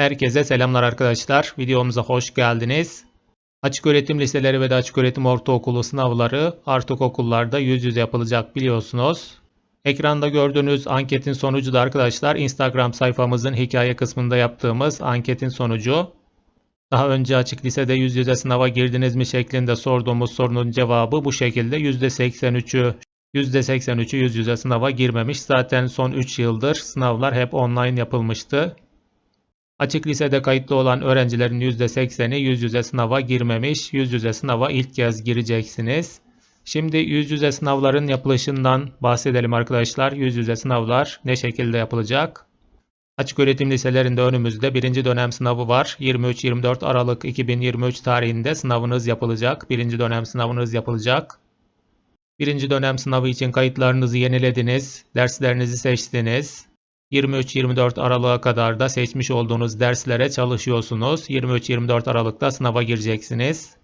Herkese selamlar arkadaşlar. Videomuza hoş geldiniz. Açık öğretim liseleri ve de açık öğretim ortaokulu sınavları artık okullarda yüz yüze yapılacak biliyorsunuz. Ekranda gördüğünüz anketin sonucu da arkadaşlar Instagram sayfamızın hikaye kısmında yaptığımız anketin sonucu. Daha önce açık lisede yüz yüze sınava girdiniz mi şeklinde sorduğumuz sorunun cevabı bu şekilde %83'ü %83'ü yüz yüze sınava girmemiş. Zaten son 3 yıldır sınavlar hep online yapılmıştı. Açık lisede kayıtlı olan öğrencilerin %80'i yüz yüze sınava girmemiş. Yüz yüze sınava ilk kez gireceksiniz. Şimdi yüz yüze sınavların yapılışından bahsedelim arkadaşlar. Yüz yüze sınavlar ne şekilde yapılacak? Açık öğretim liselerinde önümüzde birinci dönem sınavı var. 23-24 Aralık 2023 tarihinde sınavınız yapılacak. Birinci dönem sınavınız yapılacak. Birinci dönem sınavı için kayıtlarınızı yenilediniz, derslerinizi seçtiniz. 23-24 Aralık'a kadar da seçmiş olduğunuz derslere çalışıyorsunuz. 23-24 Aralık'ta sınava gireceksiniz.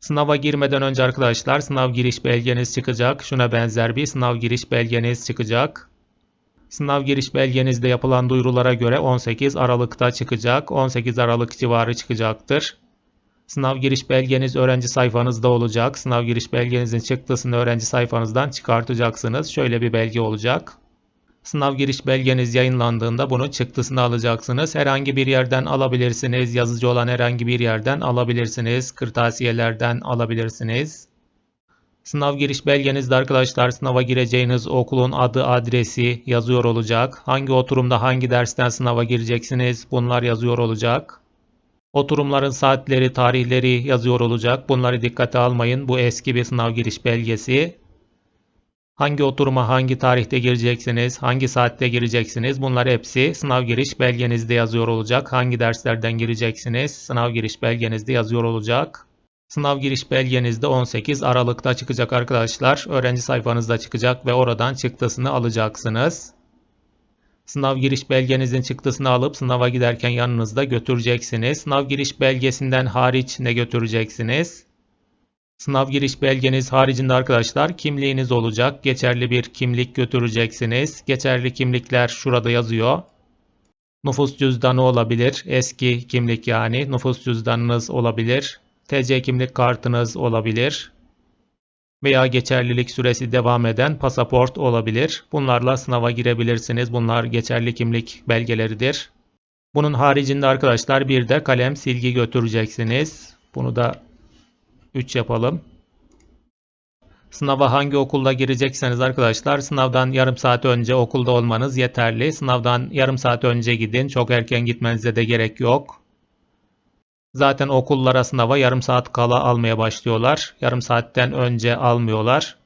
Sınava girmeden önce arkadaşlar sınav giriş belgeniz çıkacak. Şuna benzer bir sınav giriş belgeniz çıkacak. Sınav giriş belgenizde yapılan duyurulara göre 18 Aralık'ta çıkacak. 18 Aralık civarı çıkacaktır. Sınav giriş belgeniz öğrenci sayfanızda olacak. Sınav giriş belgenizin çıktısını öğrenci sayfanızdan çıkartacaksınız. Şöyle bir belge olacak. Sınav giriş belgeniz yayınlandığında bunun çıktısını alacaksınız. Herhangi bir yerden alabilirsiniz. Yazıcı olan herhangi bir yerden alabilirsiniz. Kırtasiyelerden alabilirsiniz. Sınav giriş belgenizde arkadaşlar sınava gireceğiniz okulun adı adresi yazıyor olacak. Hangi oturumda hangi dersten sınava gireceksiniz bunlar yazıyor olacak. Oturumların saatleri, tarihleri yazıyor olacak. Bunları dikkate almayın. Bu eski bir sınav giriş belgesi. Hangi oturuma hangi tarihte gireceksiniz, hangi saatte gireceksiniz bunlar hepsi sınav giriş belgenizde yazıyor olacak. Hangi derslerden gireceksiniz sınav giriş belgenizde yazıyor olacak. Sınav giriş belgenizde 18 Aralık'ta çıkacak arkadaşlar. Öğrenci sayfanızda çıkacak ve oradan çıktısını alacaksınız. Sınav giriş belgenizin çıktısını alıp sınava giderken yanınızda götüreceksiniz. Sınav giriş belgesinden hariç ne götüreceksiniz? Sınav giriş belgeniz haricinde arkadaşlar kimliğiniz olacak. Geçerli bir kimlik götüreceksiniz. Geçerli kimlikler şurada yazıyor. Nüfus cüzdanı olabilir. Eski kimlik yani. Nüfus cüzdanınız olabilir. TC kimlik kartınız olabilir. Veya geçerlilik süresi devam eden pasaport olabilir. Bunlarla sınava girebilirsiniz. Bunlar geçerli kimlik belgeleridir. Bunun haricinde arkadaşlar bir de kalem silgi götüreceksiniz. Bunu da 3 yapalım. Sınava hangi okulda girecekseniz arkadaşlar sınavdan yarım saat önce okulda olmanız yeterli. Sınavdan yarım saat önce gidin. Çok erken gitmenize de gerek yok. Zaten okullara sınava yarım saat kala almaya başlıyorlar. Yarım saatten önce almıyorlar.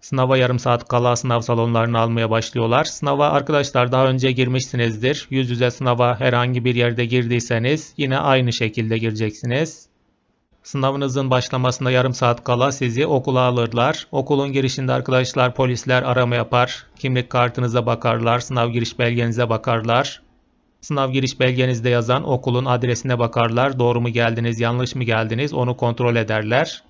Sınava yarım saat kala sınav salonlarını almaya başlıyorlar. Sınava arkadaşlar daha önce girmişsinizdir. Yüz yüze sınava herhangi bir yerde girdiyseniz yine aynı şekilde gireceksiniz. Sınavınızın başlamasında yarım saat kala sizi okula alırlar. Okulun girişinde arkadaşlar polisler arama yapar. Kimlik kartınıza bakarlar. Sınav giriş belgenize bakarlar. Sınav giriş belgenizde yazan okulun adresine bakarlar. Doğru mu geldiniz, yanlış mı geldiniz onu kontrol ederler.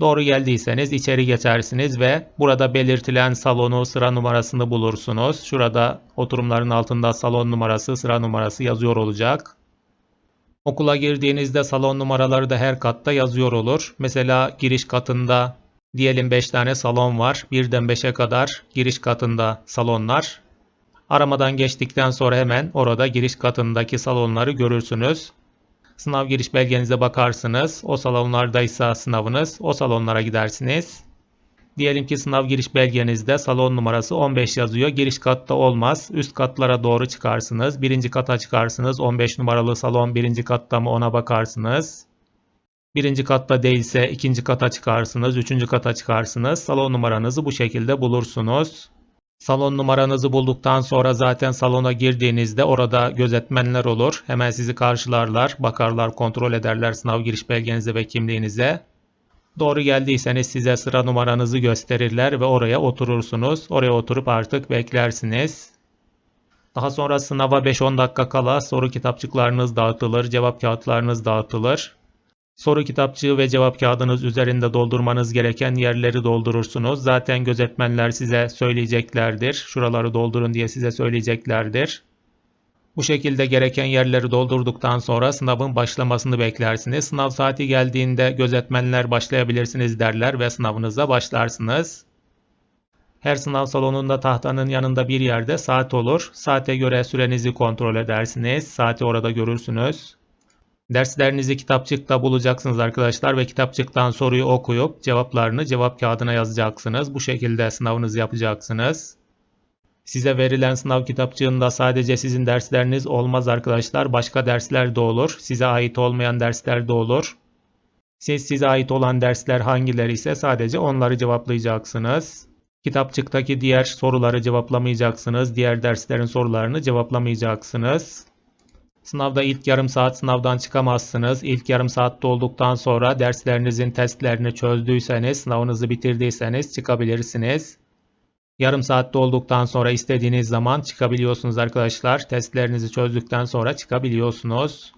Doğru geldiyseniz içeri geçersiniz ve burada belirtilen salonu, sıra numarasını bulursunuz. Şurada oturumların altında salon numarası, sıra numarası yazıyor olacak. Okula girdiğinizde salon numaraları da her katta yazıyor olur. Mesela giriş katında diyelim 5 tane salon var. Birden 5'e kadar giriş katında salonlar. Aramadan geçtikten sonra hemen orada giriş katındaki salonları görürsünüz. Sınav giriş belgenize bakarsınız. O salonlardaysa sınavınız o salonlara gidersiniz. Diyelim ki sınav giriş belgenizde salon numarası 15 yazıyor. Giriş katta olmaz. Üst katlara doğru çıkarsınız. Birinci kata çıkarsınız. 15 numaralı salon birinci katta mı ona bakarsınız. Birinci katta değilse ikinci kata çıkarsınız. Üçüncü kata çıkarsınız. Salon numaranızı bu şekilde bulursunuz. Salon numaranızı bulduktan sonra zaten salona girdiğinizde orada gözetmenler olur. Hemen sizi karşılarlar, bakarlar, kontrol ederler sınav giriş belgenize ve kimliğinize. Doğru geldiyseniz size sıra numaranızı gösterirler ve oraya oturursunuz. Oraya oturup artık beklersiniz. Daha sonra sınava 5-10 dakika kala soru kitapçıklarınız dağıtılır, cevap kağıtlarınız dağıtılır. Soru kitapçığı ve cevap kağıdınız üzerinde doldurmanız gereken yerleri doldurursunuz. Zaten gözetmenler size söyleyeceklerdir. Şuraları doldurun diye size söyleyeceklerdir. Bu şekilde gereken yerleri doldurduktan sonra sınavın başlamasını beklersiniz. Sınav saati geldiğinde gözetmenler başlayabilirsiniz derler ve sınavınıza başlarsınız. Her sınav salonunda tahtanın yanında bir yerde saat olur. Saate göre sürenizi kontrol edersiniz. Saati orada görürsünüz. Derslerinizi kitapçıkta bulacaksınız arkadaşlar ve kitapçıktan soruyu okuyup cevaplarını cevap kağıdına yazacaksınız. Bu şekilde sınavınızı yapacaksınız. Size verilen sınav kitapçığında sadece sizin dersleriniz olmaz arkadaşlar. Başka dersler de olur. Size ait olmayan dersler de olur. Siz size ait olan dersler hangileri ise sadece onları cevaplayacaksınız. Kitapçıktaki diğer soruları cevaplamayacaksınız. Diğer derslerin sorularını cevaplamayacaksınız. Sınavda ilk yarım saat sınavdan çıkamazsınız. İlk yarım saat dolduktan sonra derslerinizin testlerini çözdüyseniz, sınavınızı bitirdiyseniz çıkabilirsiniz. Yarım saat dolduktan sonra istediğiniz zaman çıkabiliyorsunuz arkadaşlar. Testlerinizi çözdükten sonra çıkabiliyorsunuz.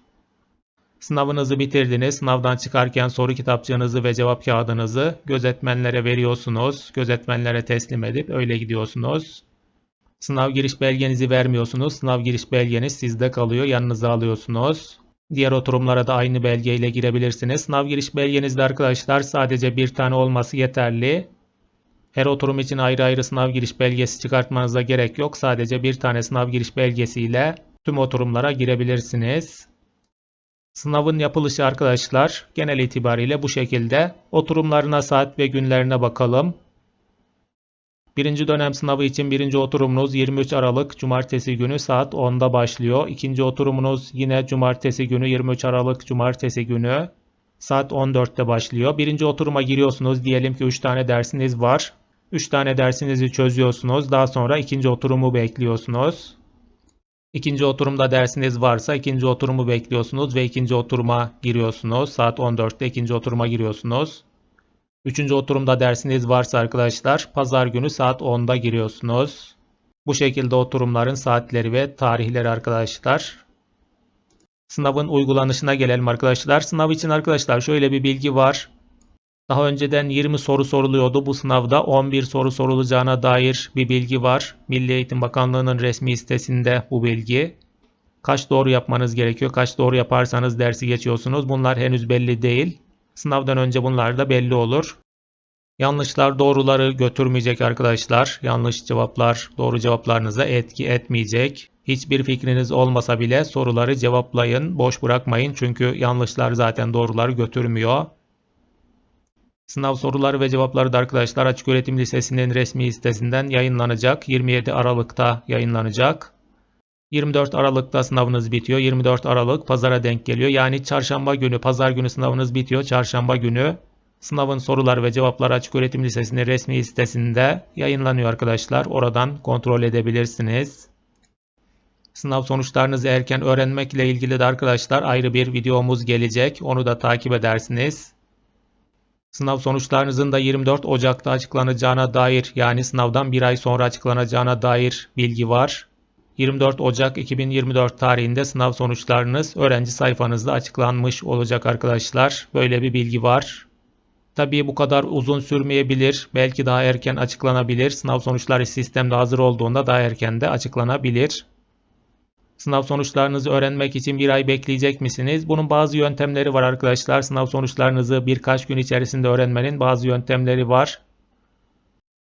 Sınavınızı bitirdiniz. Sınavdan çıkarken soru kitapçığınızı ve cevap kağıdınızı gözetmenlere veriyorsunuz. Gözetmenlere teslim edip öyle gidiyorsunuz. Sınav giriş belgenizi vermiyorsunuz. Sınav giriş belgeniz sizde kalıyor. Yanınıza alıyorsunuz. Diğer oturumlara da aynı belgeyle girebilirsiniz. Sınav giriş belgenizde arkadaşlar sadece bir tane olması yeterli. Her oturum için ayrı ayrı sınav giriş belgesi çıkartmanıza gerek yok. Sadece bir tane sınav giriş belgesiyle tüm oturumlara girebilirsiniz. Sınavın yapılışı arkadaşlar genel itibariyle bu şekilde. Oturumlarına saat ve günlerine bakalım. Birinci dönem sınavı için birinci oturumunuz 23 Aralık Cumartesi günü saat 10'da başlıyor. İkinci oturumunuz yine Cumartesi günü 23 Aralık Cumartesi günü saat 14'te başlıyor. Birinci oturuma giriyorsunuz. Diyelim ki 3 tane dersiniz var. 3 tane dersinizi çözüyorsunuz. Daha sonra ikinci oturumu bekliyorsunuz. İkinci oturumda dersiniz varsa ikinci oturumu bekliyorsunuz ve ikinci oturuma giriyorsunuz. Saat 14'te ikinci oturuma giriyorsunuz. Üçüncü oturumda dersiniz varsa arkadaşlar pazar günü saat 10'da giriyorsunuz. Bu şekilde oturumların saatleri ve tarihleri arkadaşlar. Sınavın uygulanışına gelelim arkadaşlar. Sınav için arkadaşlar şöyle bir bilgi var. Daha önceden 20 soru soruluyordu. Bu sınavda 11 soru sorulacağına dair bir bilgi var. Milli Eğitim Bakanlığı'nın resmi sitesinde bu bilgi. Kaç doğru yapmanız gerekiyor? Kaç doğru yaparsanız dersi geçiyorsunuz. Bunlar henüz belli değil. Sınavdan önce bunlar da belli olur. Yanlışlar doğruları götürmeyecek arkadaşlar. Yanlış cevaplar doğru cevaplarınıza etki etmeyecek. Hiçbir fikriniz olmasa bile soruları cevaplayın, boş bırakmayın çünkü yanlışlar zaten doğruları götürmüyor. Sınav soruları ve cevapları da arkadaşlar Açıköğretim Lisesi'nin resmi sitesinden yayınlanacak. 27 Aralık'ta yayınlanacak. 24 Aralık'ta sınavınız bitiyor. 24 Aralık pazara denk geliyor. Yani çarşamba günü, pazar günü sınavınız bitiyor. Çarşamba günü sınavın soruları ve cevapları Açıköğretim Lisesi'nin resmi sitesinde yayınlanıyor arkadaşlar. Oradan kontrol edebilirsiniz. Sınav sonuçlarınızı erken öğrenmek ile ilgili de arkadaşlar ayrı bir videomuz gelecek. Onu da takip edersiniz. Sınav sonuçlarınızın da 24 Ocak'ta açıklanacağına dair yani sınavdan bir ay sonra açıklanacağına dair bilgi var. 24 Ocak 2024 tarihinde sınav sonuçlarınız öğrenci sayfanızda açıklanmış olacak arkadaşlar. Böyle bir bilgi var. Tabii bu kadar uzun sürmeyebilir. Belki daha erken açıklanabilir. Sınav sonuçları sistemde hazır olduğunda daha erken de açıklanabilir. Sınav sonuçlarınızı öğrenmek için bir ay bekleyecek misiniz? Bunun bazı yöntemleri var arkadaşlar. Sınav sonuçlarınızı birkaç gün içerisinde öğrenmenin bazı yöntemleri var.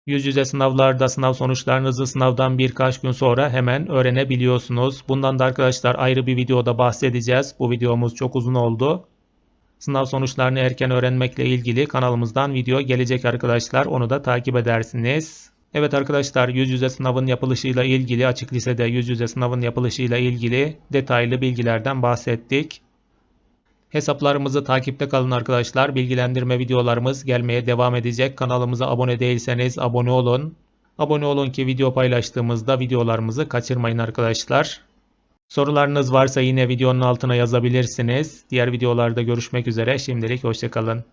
Yüz yüze sınavlarda sınav sonuçlarınızı sınavdan birkaç gün sonra hemen öğrenebiliyorsunuz. Bundan da arkadaşlar ayrı bir videoda bahsedeceğiz. Bu videomuz çok uzun oldu. Sınav sonuçlarını erken öğrenmekle ilgili kanalımızdan video gelecek arkadaşlar. Onu da takip edersiniz. Evet arkadaşlar yüz yüze sınavın yapılışıyla ilgili açık lisede yüz yüze sınavın yapılışıyla ilgili detaylı bilgilerden bahsettik. Hesaplarımızı takipte kalın arkadaşlar. Bilgilendirme videolarımız gelmeye devam edecek. Kanalımıza abone değilseniz abone olun. Abone olun ki video paylaştığımızda videolarımızı kaçırmayın arkadaşlar. Sorularınız varsa yine videonun altına yazabilirsiniz. Diğer videolarda görüşmek üzere. Şimdilik hoşçakalın.